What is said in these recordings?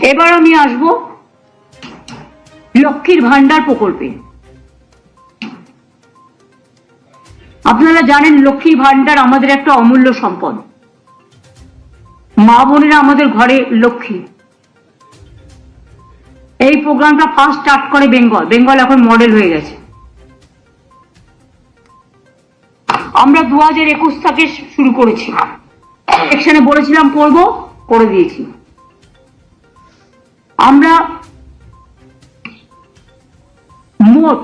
এবার আমি আসব লক্ষ্মীর ভান্ডার প্রকল্পে। আপনারা জানেন লক্ষ্মী ভান্ডার আমাদের একটা অমূল্য সম্পদ। মা বোনেরা আমাদের ঘরে লক্ষ্মী। এই প্রোগ্রামটা ফার্স্ট স্টার্ট করে বেঙ্গল। বেঙ্গল এখন মডেল হয়ে গেছে। আমরা দু হাজার একুশ থেকে শুরু করেছি। সেকশনে বলেছিলাম করব করে দিয়েছি। আমরা মোট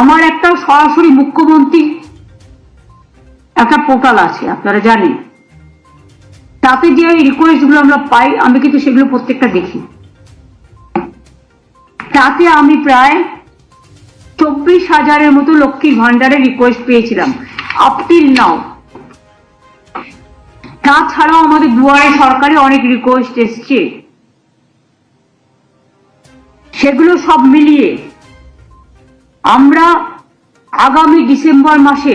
আমার একটা সরাসরি মুখ্যমন্ত্রী একটা পোর্টাল আছে, আপনারা জানেন। তাতে যে রিকোয়েস্টগুলো আমরা পাই, আমি কিন্তু সেগুলো প্রত্যেকটা দেখি। তাতে আমি প্রায় চব্বিশ হাজারের মতো লক্ষ্মীর ভান্ডারের রিকোয়েস্ট পেয়েছিলাম আপ টিল নাও তাছাড়াও আমাদের দুয়ারে সরকারে অনেক রিকোয়েস্ট এসছে। সেগুলো সব মিলিয়ে আমরা আগামী ডিসেম্বর মাসে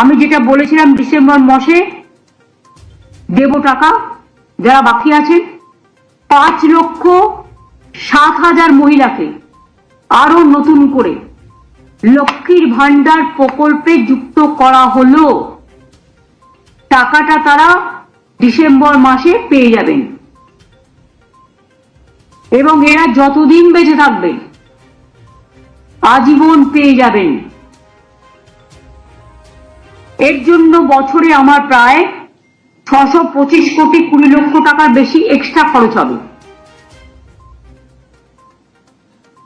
আমি যেটা বলেছিলাম ডিসেম্বর মাসে দেব টাকা, যারা বাকি আছেন, পাঁচ লক্ষ সাত হাজার মহিলাকে আরও নতুন করে লক্ষ্মীর ভান্ডার প্রকল্পে যুক্ত করা হলো। টাকাটা তারা ডিসেম্বর মাসে পেয়ে যাবেন। এবং এরা যতদিন বেঁচে থাকবে, আজীবন পেয়ে যাবেন। এর জন্য বছরে আমার প্রায় ছশো পঁচিশ কোটি কুড়ি লক্ষ টাকার বেশি এক্সট্রা খরচ হবে।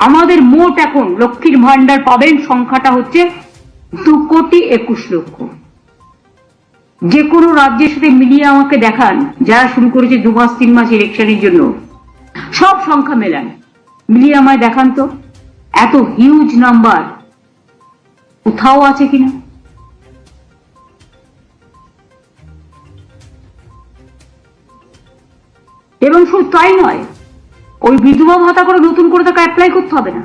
আমাদের মোট এখন লক্ষ্মীর ভান্ডার পাবেন সংখ্যাটা হচ্ছে দু কোটি একুশ লক্ষ। যে কোনো রাজ্যের সাথে মিলিয়ে আমাকে দেখান, যারা শুরু করেছে দু মাস, তিন মাস ইলেকশনের জন্য। সব সংখ্যা মেলান। মিলিয়ে আমায় দেখান তো। এত হিউজ নাম্বার কোথাও আছে কিনা? এবং শুধু তাই নয় ওই বিধবা ভাতা করে নতুন করে তাকে অ্যাপ্লাই করতে হবে না।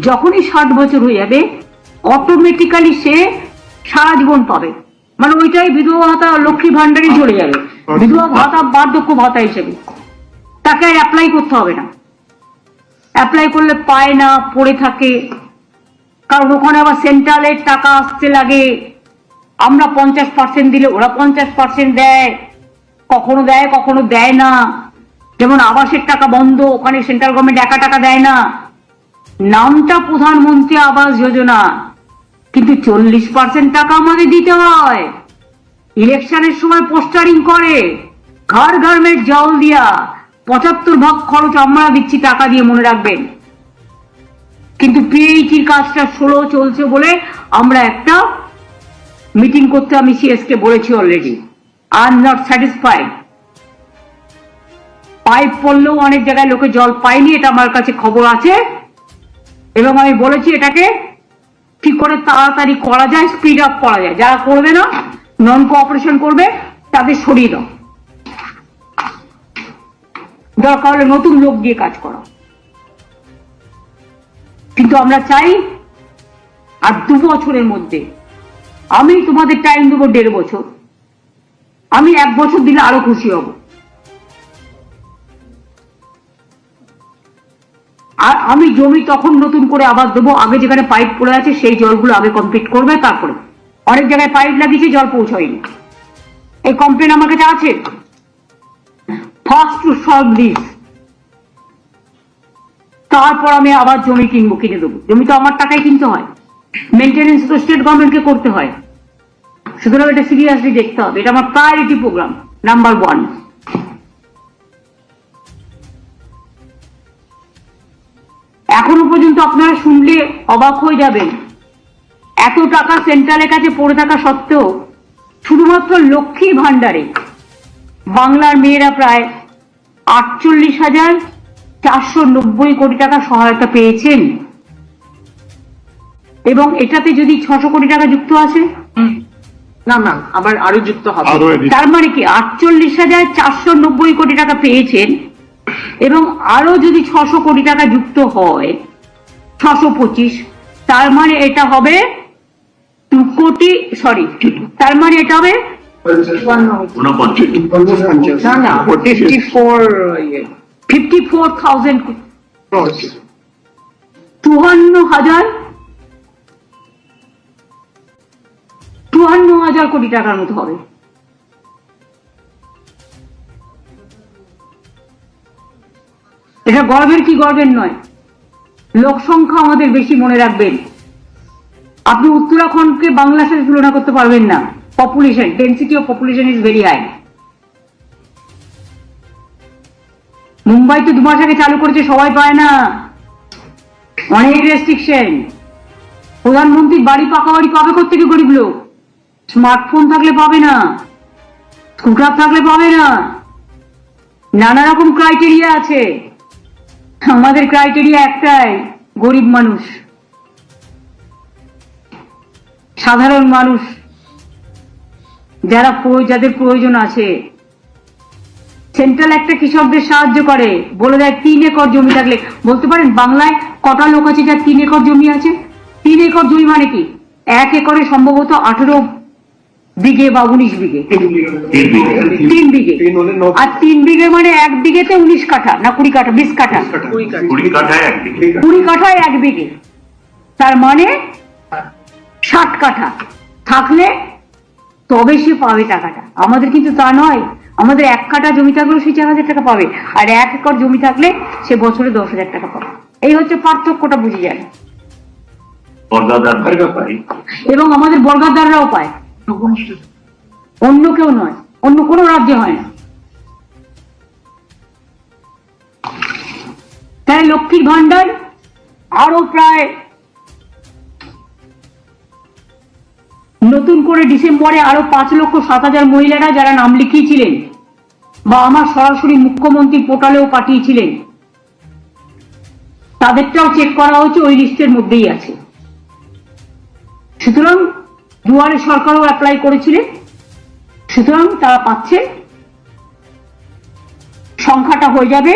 যখনই ষাট বছর হয়ে যাবে অটোমেটিক্যালি সে সারা জীবন পাবে। মানে ওইটাই বিধবা ভাতা, লক্ষ্মী ভান্ডারই চলে যাবে। বিধবা ভাতা, বার্ধক্য ভাতা হিসেবে। তাকে আর অ্যাপ্লাই করতে হবে না। অ্যাপ্লাই করলে পায় না, পড়ে থাকে। কারণ ওখানে আবার সেন্ট্রালের টাকা আসতে লাগে। আমরা পঞ্চাশ পার্সেন্ট দিলে ওরা পঞ্চাশ পার্সেন্ট দেয়। কখনো দেয় কখনো দেয় না। যেমন আবাসের টাকা বন্ধ, ওখানে সেন্ট্রাল গভর্নমেন্ট একা টাকা দেয় না। নামটা প্রধানমন্ত্রী আবাস যোজনা। কিন্তু চল্লিশ পার্সেন্ট টাকা আমাদের দিতে হয়। ইলেকশনের সময় পোস্টারিং করে। ঘর ঘরমের জল দিয়া। পঁচাত্তর ভাগ খরচ আমরা দিচ্ছি টাকা দিয়ে, মনে রাখবেন। কিন্তু পিএইচির কাজটা ষোলো চলছে বলে আমরা একটা মিটিং করতে আমি সিএসকে বলেছি অলরেডি আর নট স্যাটিসফাইড পাইপ পড়লেও অনেক জায়গায় লোকে জল পায়নি, এটা আমার কাছে খবর আছে। এবং আমি বলেছি এটাকে কি করে তাড়াতাড়ি করা যায় স্পিড আপ করা যায়। যারা করবে না নন কোঅপারেশন করবে, তাদের সরিয়ে দাও। দরকার হলে নতুন লোক দিয়ে কাজ করো। কিন্তু আমরা চাই, আর দু বছরের মধ্যে, আমি তোমাদের টাইম দেবো দেড় বছর। আমি এক বছর দিলে আরও খুশি হব। আর আমি জমি তখন নতুন করে আবার দেবো। আগে যেখানে পাইপ পড়ে আছে, সেই জলগুলো আগে কমপ্লিট করবে, তারপরে। অনেক জায়গায় পাইপ লাগিয়েছে, জল পৌঁছয়নি। এই কমপ্লেন আমার কাছে আছে? ফার্স্ট টু সলভ দিস তারপর আমি আবার জমি কিনবো, কিনে দেবো। জমি তো আমার টাকায় কিনতে হয়। মেনটেনেন্স তো স্টেট গভর্নমেন্টকে করতে হয়। সুতরাং এটা সিরিয়াসলি দেখতে হবে। এটা আমার প্রায়োরিটি প্রোগ্রাম নাম্বার ওয়ান এখনও পর্যন্ত আপনারা শুনলে অবাক হয়ে যাবেন। এত টাকা সেন্ট্রালের কাছে পড়ে থাকা সত্ত্বেও শুধুমাত্র লক্ষ্মী ভাণ্ডারে বাংলার মেয়েরা প্রায় আটচল্লিশ হাজার চারশো নব্বই কোটি টাকা সহায়তা পেয়েছেন। এবং এটাতে যদি ছশো কোটি টাকা যুক্ত আছে? না না আবার আরও যুক্ত হবে। তার মানে কি আটচল্লিশ হাজার চারশো নব্বই কোটি টাকা পেয়েছেন? এবং আরও যদি ছশো কোটি টাকা যুক্ত হয় ছশো পঁচিশ তার মানে এটা হবে দু কোটি সরি তার মানে এটা হবে না না fifty four fifty four thousand চুয়ান্ন হাজার চুয়ান্ন হাজার কোটি টাকার মতো হবে। এটা গর্বের কি গর্বের নয়? লোক সংখ্যা আমাদের বেশি মনে রাখবেন। আপনি উত্তরাখণ্ডকে বাংলার সাথে তুলনা করতে পারবেন না। Population density of population is very high Mumbai তো দুমাস আগে চালু করেছে, সবাই পায় না। অনেক রেস্ট্রিকশন প্রধানমন্ত্রীর বাড়ি পাকা বাড়ি পাবে কোথেকে গরিব লোক? স্মার্টফোন থাকলে পাবে না। স্কুটার থাকলে পাবে না। নানা রকম ক্রাইটেরিয়া আছে। আমাদের ক্রাইটেরিয়া একটাই, গরিব মানুষ। সাধারণ মানুষ। যারা যাদের প্রয়োজন আছে। সেন্ট্রাল একটা কৃষকদের সাহায্য করে। বলে দেয়, তিন একর জমি থাকলে। বলতে পারেন, বাংলায় কটা লোক আছে যার তিন একর জমি আছে? তিন একর জমি মানে কি? এক একরে সম্ভবত আঠেরো বিঘে বা উনিশ বিঘে? তিন বিঘে। তিন আর তিন বিঘে মানে এক বিঘেতে উনিশ কাঠা না কুড়ি কাঠা? বিশ কাঠা? কুড়ি কাঠি। কাঠায় এক বিঘে। তার মানে ষাট কাঠা। থাকলে তবে সে পাবে টাকাটা। আমাদের কিন্তু তা নয়। আমাদের এক কাঠা জমি থাকলেও সে চার হাজার টাকা পাবে। আর এক একর জমি থাকলে সে বছরে দশ হাজার টাকা পাবে। এই হচ্ছে পার্থক্যটা বুঝে যায় এবং আমাদের বর্গাদাররাও পায়। অন্য কেউ নয়, অন্য কোনো রাজ্যে হয় না। তাই লক্ষ্মীর ভান্ডার আরও প্রায় নতুন করে ডিসেম্বরে আরও পাঁচ লক্ষ সাত হাজার মহিলারা যারা নাম লিখিয়েছিলেন বা আমার সরাসরি মুখ্যমন্ত্রী পোর্টালেও পাঠিয়েছিলেন, তাদেরটাও চেক করা হচ্ছে ওই লিস্টের মধ্যেই আছে। সুতরাং দুয়ারে সরকারও অ্যাপ্লাই করেছিলেন সুতরাং তারা পাচ্ছে। সংখ্যাটা হয়ে যাবে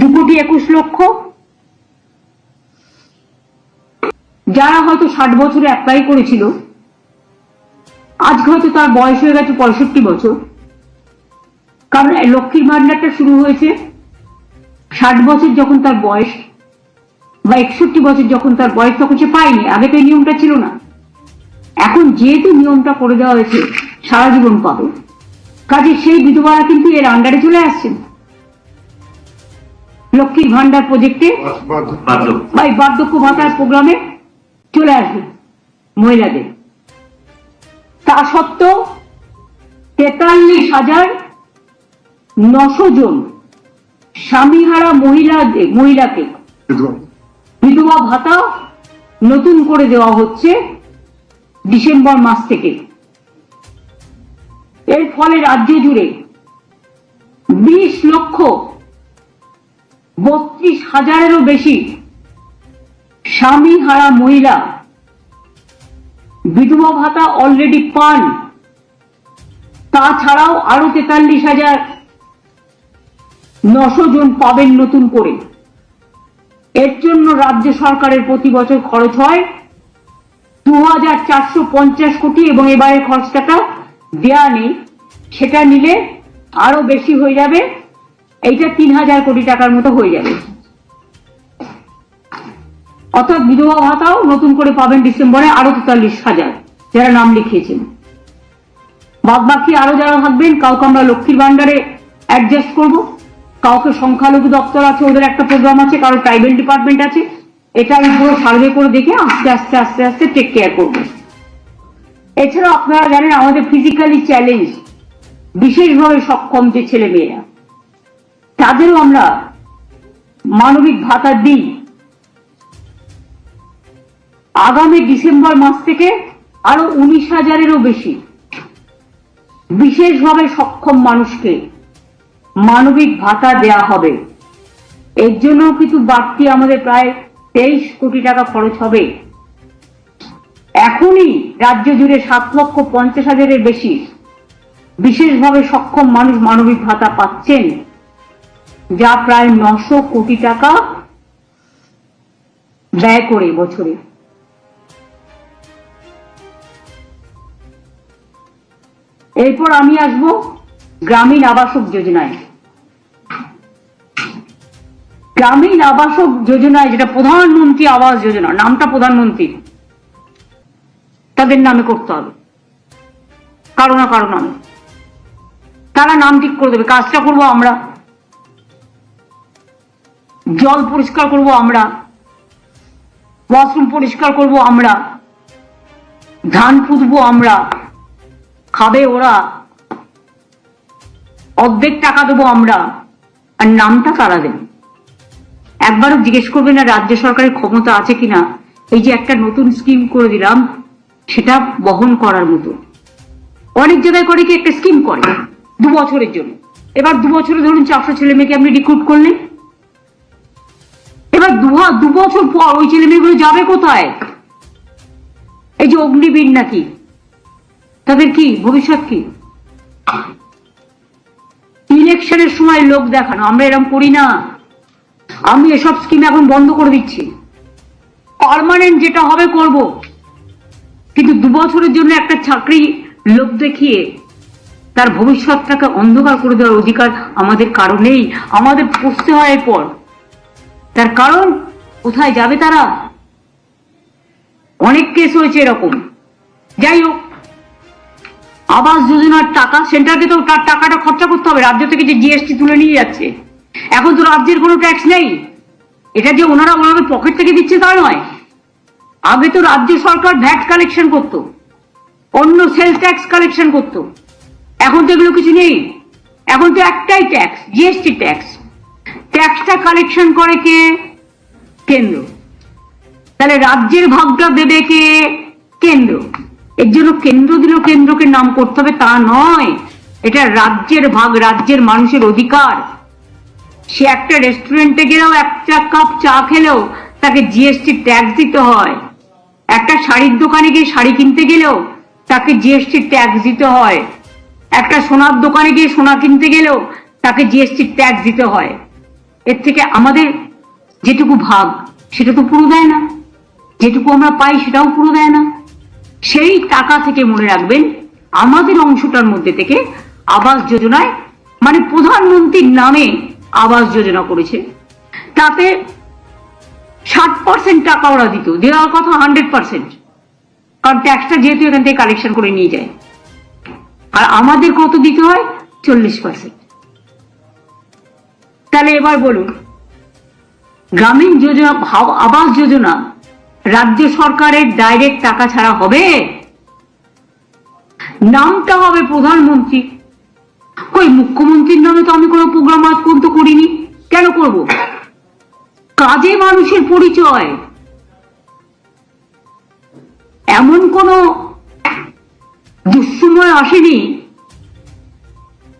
দু কোটি একুশ লক্ষ। যারা হয়তো ষাট বছরে অ্যাপ্লাই করেছিল আজ হয়তো তার বয়স হয়ে গেছে পঁয়ষট্টি বছর। কারণ লক্ষ্মীর ভান্ডারটা শুরু হয়েছে ষাট বছর যখন তার বয়স। বা একষট্টি বছর যখন তার বয়স তখন সে পায়নি, আগে তো এই নিয়মটা ছিল না। এখন যেহেতু নিয়মটা করে দেওয়া হয়েছে, সারা জীবন পাবে। কাজে সেই বিধবারা কিন্তু এর আন্ডারে চলে আসছেন। লক্ষ্মীর ভান্ডার প্রজেক্টে বা বার্ধক্য ভাতার প্রোগ্রামে চলে আসবে মহিলাদের। তা সত্ত্বেও তেতাল্লিশ হাজার নশো জন স্বামীহারা মহিলাদের মহিলাকে বিধবা। ভাতা নতুন করে দেওয়া হচ্ছে ডিসেম্বর মাস থেকে এর ফলে রাজ্য জুড়ে বিশ লক্ষ বত্রিশ হাজারেরও বেশি স্বামী হারা মহিলা বিধবা ভাতা অলরেডি পান তাছাড়াও আরও তেতাল্লিশ হাজার নশো জন পাবেন নতুন করে এর জন্য রাজ্য সরকারের প্রতি বছর খরচ হয় দু হাজার চারশো পঞ্চাশ কোটি এবং এবারের খরচটাটা দেয়া নেই। সেটা নিলে আরও বেশি হয়ে যাবে। এইটা তিন হাজার কোটি টাকার মতো হয়ে যাবে। অর্থাৎ বিধবা ভাতাও নতুন করে পাবেন ডিসেম্বরে আরও তেতাল্লিশ হাজার, যারা নাম লিখিয়েছেন। বাদ বাকি আরও যারা থাকবেন কাউকে আমরা লক্ষ্মীর ভান্ডারে অ্যাডজাস্ট করব। কাউকে সংখ্যালঘু দপ্তর আছে, ওদের একটা প্রোগ্রাম আছে কারও ট্রাইবেল ডিপার্টমেন্ট আছে। এটা আমি পুরো সার্ভে করে দেখে আস্তে আস্তে আস্তে আস্তে টেক কেয়ার করব। এছাড়াও আপনারা জানেন আমাদের ফিজিক্যালি চ্যালেঞ্জ বিশেষভাবে সক্ষম যে ছেলে মেয়েরা তাদেরও আমরা মানবিক ভাতা দিই আগামী ডিসেম্বর মাস থেকে আরও উনিশ হাজারেরও বেশি, বিশেষভাবে সক্ষম মানুষকে মানবিক ভাতা দেয়া হবে। এর জন্য কিন্তু বাড়তি আমাদের প্রায় তেইশ কোটি টাকা খরচ হবে। এখনই রাজ্য জুড়ে সাত লক্ষ পঞ্চাশ হাজারের বেশি বিশেষভাবে সক্ষম মানুষ মানবিক ভাতা পাচ্ছেন, যা প্রায় নশো কোটি টাকা ব্যয় করে বছরে। এরপর আমি আসব গ্রামীণ আবাসক যোজনায়। গ্রামীণ আবাসক যোজনায় যেটা প্রধানমন্ত্রী আবাস যোজনা, নামটা প্রধানমন্ত্রী। তাদের নামে করতে হবে। কারও না কারও নামে। তারা নাম ঠিক করে দেবে, কাজটা করব আমরা। জল পরিষ্কার করব আমরা। ওয়াশরুম পরিষ্কার করব আমরা। ধান পুঁতবো আমরা। খাবে ওরা। অর্ধেক টাকা দেবো আমরা। আর নামটা তারা দেবে। একবারও জিজ্ঞেস করবে না রাজ্য সরকারের ক্ষমতা আছে কিনা। এই যে একটা নতুন স্কিম করে দিলাম, সেটা বহন করার মতো। অনেক জায়গায় করে কি একটা স্কিম করে, দু বছরের জন্য। এবার দু বছরে ধরুন চারশো ছেলে মেয়েকে আপনি রিক্রুট করলেন। এবার দু দু বছর পর ওই ছেলে মেয়েগুলো যাবে কোথায়? এই যে অগ্নিবীর নাকি, তাদের কি, ভবিষ্যৎ কি? ইলেকশনের সময় লোক দেখানো, আমরা এরকম করি না। আমি এসব স্কিম এখন বন্ধ করে দিচ্ছি। পার্মানেন্ট যেটা হবে করব। কিন্তু দু বছরের জন্য একটা চাকরি লোক দেখিয়ে তার ভবিষ্যৎটাকে অন্ধকার করে দেওয়ার অধিকার আমাদের কারণেই আমাদের পুষতে হয় এরপর। তার কারণ, কোথায় যাবে তারা? অনেক কেস হয়েছে এরকম। যাই হোক, আবাস যোজনার টাকা, সেন্টারকে তো তার টাকাটা খরচা করতে হবে। রাজ্য থেকে যে জিএসটি তুলে নিয়ে যাচ্ছে। এখন তো রাজ্যের কোনো ট্যাক্স নেই। এটা যে ওনারা ওনাদের পকেট থেকে দিচ্ছে তা নয়। আগে তো রাজ্য সরকার ভ্যাট কালেকশন করত। অন্য সেল ট্যাক্স কালেকশন করত। এখন তো এগুলো কিছু নেই। এখন তো একটাই ট্যাক্স জিএসটি ট্যাক্স ট্যাক্সটা কালেকশন করে কে? কেন্দ্র। তাহলে রাজ্যের ভাগটা দেবে কে? কেন্দ্র। এর জন্য কেন্দ্র দিল কেন্দ্রকে নাম করতে হবে, তা নয়। এটা রাজ্যের ভাগ, রাজ্যের মানুষের অধিকার। সে একটা রেস্টুরেন্টে গেলেও একটা কাপ চা খেলেও তাকে জিএসটি ট্যাক্স দিতে হয়। একটা শাড়ির দোকানে গিয়ে শাড়ি কিনতে গেলেও তাকে জিএসটি ট্যাক্স দিতে হয়। একটা সোনার দোকানে গিয়ে সোনা কিনতে গেলেও তাকে জিএসটি ট্যাক্স দিতে হয়। এর থেকে আমাদের যেটুকু ভাগ, সেটা তো পুরো দেয় না। যেটুকু আমরা পাই, সেটাও পুরো দেয় না। সেই টাকা থেকে মনে রাখবেন, আমাদের অংশটার মধ্যে থেকে আবাস যোজনায় মানে প্রধানমন্ত্রীর নামে আবাস যোজনা করেছে। তাতে ষাট পার্সেন্ট টাকা ওরা দিত। দেওয়ার কথা হান্ড্রেড পার্সেন্ট কারণ ট্যাক্সটা যেহেতু এখান থেকে কালেকশন করে নিয়ে যায়। আর আমাদের কত দিতে হয়? চল্লিশ পার্সেন্ট তাহলে এবার বলুন, গ্রামীণ যোজনা আবাস যোজনা রাজ্য সরকারের ডাইরেক্ট টাকা ছাড়া হবে? নামটা হবে প্রধানমন্ত্রী কই, মুখ্যমন্ত্রীর নামে তো আমি কোনো প্রোগ্রাম আজ পর্যন্ত করিনি। কেন করব? কাজে মানুষের পরিচয়। এমন কোন দুঃসময় আসেনি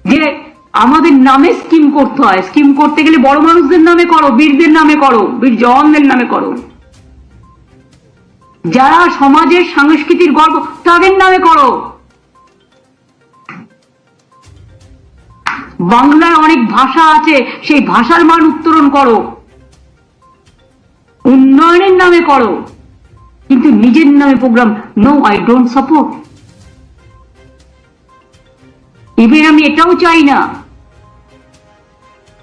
যে আমাদের নামে স্কিম করতে হয়। স্কিম করতে গেলে বড় মানুষদের নামে করো, বীরদের নামে করো, বীর জওয়ানদের নামে করো। যারা সমাজের সাংস্কৃতিক গর্ব, তাদের নামে করো। বাংলার অনেক ভাষা আছে, সেই ভাষার মান উত্তরণ করো। উন্নয়নের নামে করো। কিন্তু নিজের নামে programme no I don't support এবার আমি এটাও চাই না।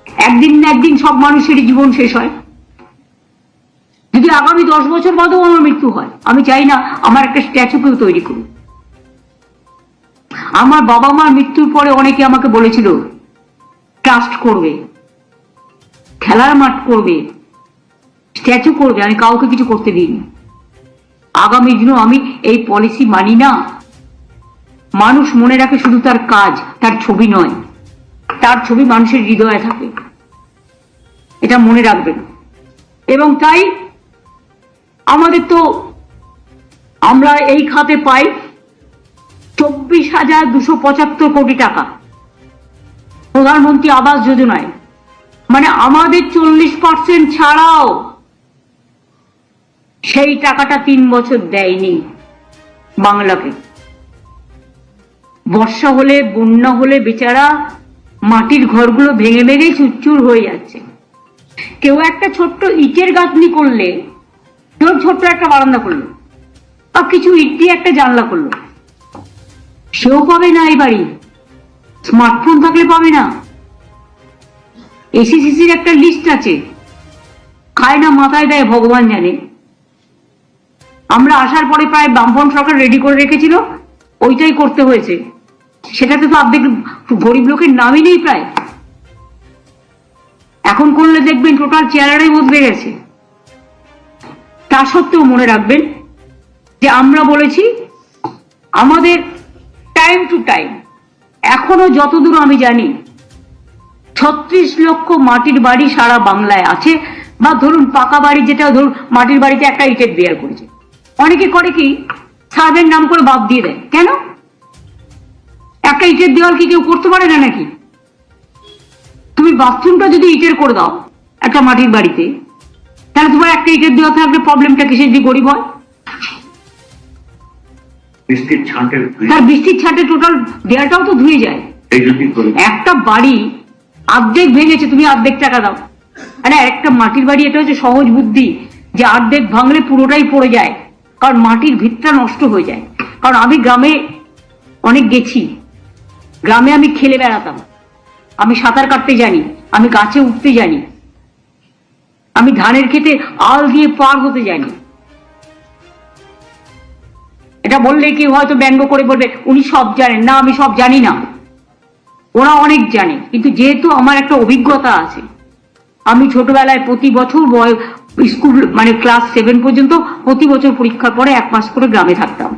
একদিন না একদিন সব মানুষেরই জীবন শেষ হয়। যদি আগামী দশ বছর বাদেও আমার মৃত্যু হয়, আমি চাই না আমার একটা স্ট্যাচু কেউ তৈরি করুন আমার বাবা মার মৃত্যুর পরে অনেকে আমাকে বলেছিল ট্রাস্ট করবে, খেলার মাঠ করবে স্ট্যাচু করবে, আমি কাউকে কিছু করতে দিইনি। আগামী দিনেও আমি এই পলিসি মানি না। মানুষ মনে রাখে শুধু তার কাজ, তার ছবি নয়, তার ছবি মানুষের হৃদয়ে থাকে। এটা মনে রাখবেন। এবং তাই আমাদের তো আমরা এই খাতে পাই চব্বিশ হাজার দুশো পঁচাত্তর কোটি টাকা। প্রধানমন্ত্রী আবাস যোজনায়। মানে আমাদের চল্লিশ পার্সেন্ট ছাড়াও সেই টাকাটা তিন বছর দেয়নি বাংলাকে। বর্ষা হলে, বন্যা হলে বেচারা মাটির ঘরগুলো ভেঙে ভেঙে চুরচুর হয়ে যাচ্ছে। কেউ একটা ছোট্ট ইটের গাঁথনি করলে, কেউ ছোট্ট একটা বারান্দা করল, বা কিছু ইট দিয়ে একটা জানলা করল। সেও পাবে না এই বাড়ি। স্মার্টফোন থাকলে পাবে না। এসিসিসির একটা লিস্ট আছে। খায় না মাথায় দেয়, ভগবান জানে। আমরা আসার পরে প্রায় বামফ্রন্ট সরকার রেডি করে রেখেছিল, ওইটাই করতে হয়েছে। সেটাতে তো আপনি গরিব লোকের নামই নেই প্রায়। এখন করলে দেখবেন টোটাল চেয়ারারাই বদলে গেছে। তা সত্ত্বেও মনে রাখবেন যে আমরা বলেছি, আমাদের টাইম টু টাইম এখনও যতদূর আমি জানি, ছত্রিশ লক্ষ মাটির বাড়ি সারা বাংলায় আছে। বা ধরুন, পাকা বাড়ি যেটা, ধরুন, মাটির বাড়িতে একটা ইটের দেয়াল করেছে। অনেকে করে কি সার্ভের নাম করে বাদ দিয়ে দেয়। কেন? একটা ইটের দেওয়াল কি কেউ করতে পারে না নাকি? তুমি বাথরুমটা যদি ইটের করে দাও একটা মাটির বাড়িতে, তাহলে তোমার একটা ইটের দেওয়া থাকলে প্রবলেমটা কিসের যে গরিব হয়? বৃষ্টির ছাঁটের তার বৃষ্টির ছাটে টোটাল তো ধুয়ে যায়। এই করে। একটা বাড়ি অর্ধেক ভেঙেছে তুমি অর্ধেক টাকা দাও। আরে একটা মাটির বাড়ি এটা হচ্ছে সহজ বুদ্ধি যে অর্ধেক ভাঙলে পুরোটাই পড়ে যায়। কারণ মাটির ভিতটা নষ্ট হয়ে যায়। কারণ আমি গ্রামে অনেক গেছি। গ্রামে আমি খেলে বেড়াতাম। আমি সাঁতার কাটতে জানি। আমি গাছে উঠতে জানি। আমি ধানের খেতে আল দিয়ে পার হতে জানি। এটা বললে কি হয়তো ব্যঙ্গ করে বলবে, উনি সব জানেন। না, আমি সব জানি না। ওরা অনেক জানে, কিন্তু যেহেতু আমার একটা অভিজ্ঞতা আছে, আমি ছোটবেলায় প্রতি বছর স্কুল মানে ক্লাস সেভেন পর্যন্ত প্রতি বছর পরীক্ষার পরে এক মাস করে গ্রামে থাকতাম।